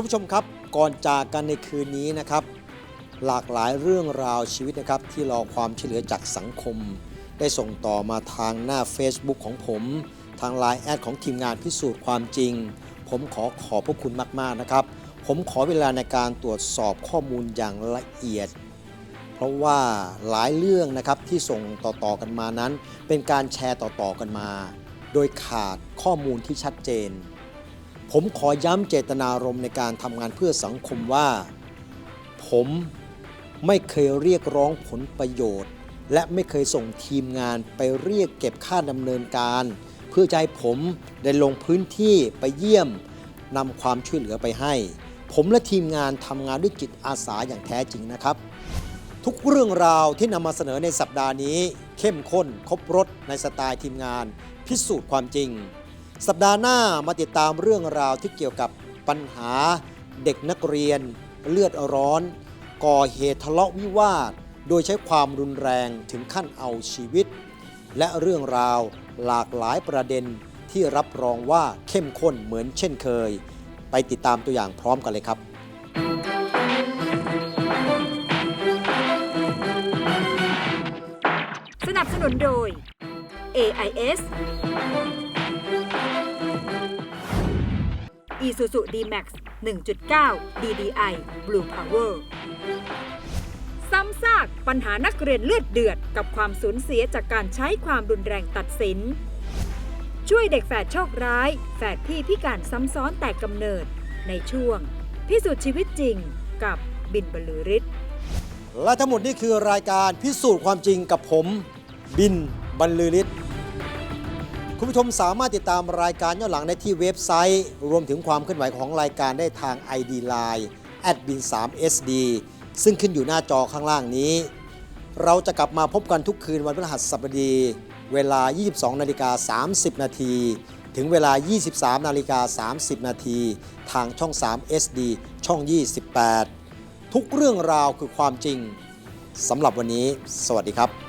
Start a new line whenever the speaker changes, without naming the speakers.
คุณผู้ชมครับก่อนจากกันในคืนนี้นะครับ หลากหลายเรื่องราวชีวิตนะครับที่รอความช่วยเหลือจากสังคม ได้ส่งต่อมาทางหน้า Facebook ของผม ทาง Line แอดของทีมงานพิสูจน์ความจริง ผมขอขอบพระคุณมาก ๆ นะครับ ผมขอเวลาในการตรวจสอบข้อมูลอย่างละเอียด เพราะว่าหลายเรื่องนะครับที่ส่งต่อๆกันมานั้น เป็นการแชร์ต่อๆกันมา โดยขาดข้อมูลที่ชัดเจน ผมขอย้ำเจตนารมณ์ในการทำงานเพื่อสังคมว่า ผมไม่เคยเรียกร้องผลประโยชน์ และไม่เคยส่งทีมงานไปเรียกเก็บค่าดำเนินการ เพื่อจะให้ผมได้ลงพื้นที่ไปเยี่ยมนำความช่วยเหลือไปให้ ผมและทีมงานทำงานด้วยจิตอาสาอย่างแท้จริงนะครับ ทุกเรื่องราวที่นำมาเสนอในสัปดาห์นี้ เข้มข้นครบรถในสไตล์ทีมงาน พิสูจน์ความจริง สัปดาห์หน้ามาติดตามเรื่องราวที่เกี่ยวกับปัญหา เด็กนักเรียน เลือดร้อน ก่อเหตุทะเลาะวิวาท โดยใช้ความรุนแรงถึงขั้นเอาชีวิต และเรื่องราวหลากหลายประเด็นที่รับรองว่าเข้มข้นเหมือนเช่นเคย ไปติดตามตัวอย่างพร้อมกันเลยครับ
สนับสนุนโดย AIS Isuzu D-Max 1.9 DDI Blue Power ซ้ำซากปัญหานักเรียนเลือดเดือดกับความสูญเสียจากการใช้ความรุนแรงตัดสิน ช่วยเด็กแฝดโชคร้าย แฝดพี่พิการซ้ำซ้อนแต่กำเนิด ในช่วง พิสูจน์ชีวิตจริงกับบินบรรลือฤทธิ์
และทั้งหมดนี้คือรายการพิสูจน์ความจริงกับผม บินบรรลือฤทธิ์ คุณผู้ชมสามารถติดตามรายการย้อนหลังได้ที่เว็บไซต์ รวมถึงความเคลื่อนไหวของรายการได้ทาง ID Line bin 3 SD ซึ่งขึ้นอยู่หน้าจอข้างล่างนี้ เราจะกลับมาพบกันทุกคืนวันพฤหัสบดี เวลา 22 นาฬิกา 30 นาที ถึงเวลา 23 นาฬิกา 30 นาที ทางช่อง 3 SD ช่อง 28 ทุกเรื่องราวคือความจริงสำหรับวันนี้ สวัสดีครับ